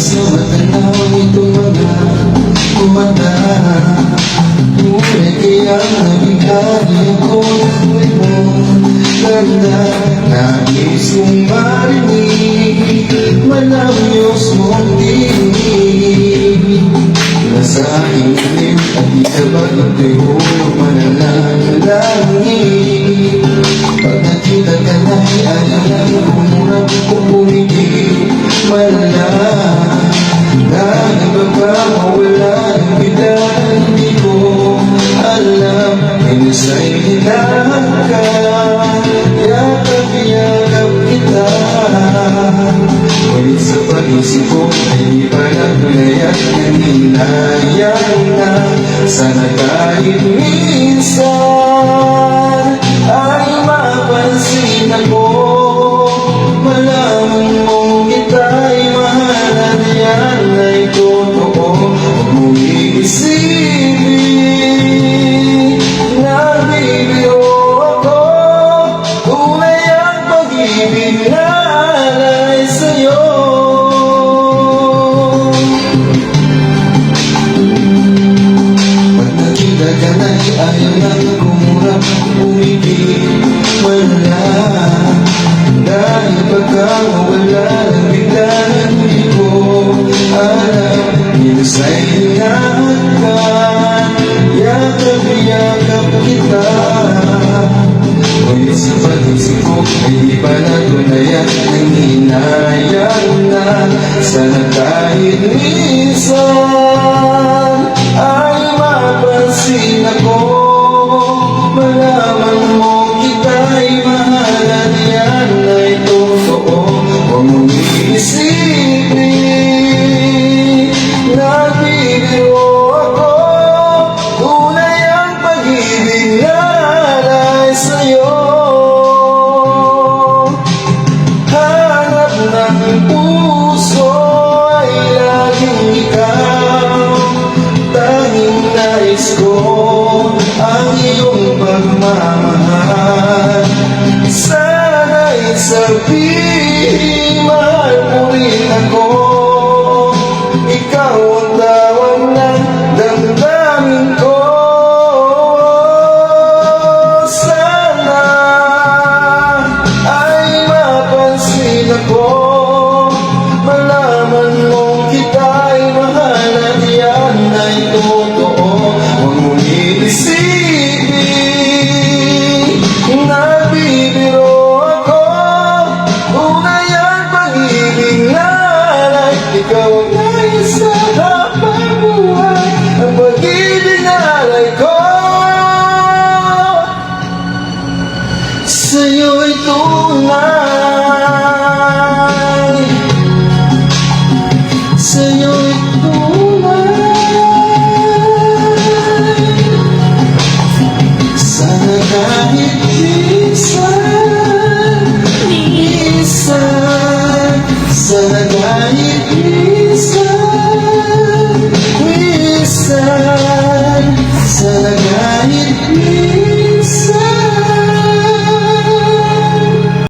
sa matanaw itong mga mata Ngunit kaya nabigay ako ng mong ganda Nais kong marinig Malayos mong tinig Nasa ilim at di ka ba ito'y pag-isip ko ay pa natulayan Ang hinayang na Sana kahit minsan Pag nakita ka na'y ayaw nang kumurap Umibig wala. Dahil pagka mawala ng bigla Hindi ko alam. Minasa'y hinahan ka Yakap-yakap kita. Ngunit sa pag-isip ko ay di pa natulayan Ang hinayang na. Sana kahit Nagbibiro ako alay Ikaw ang nais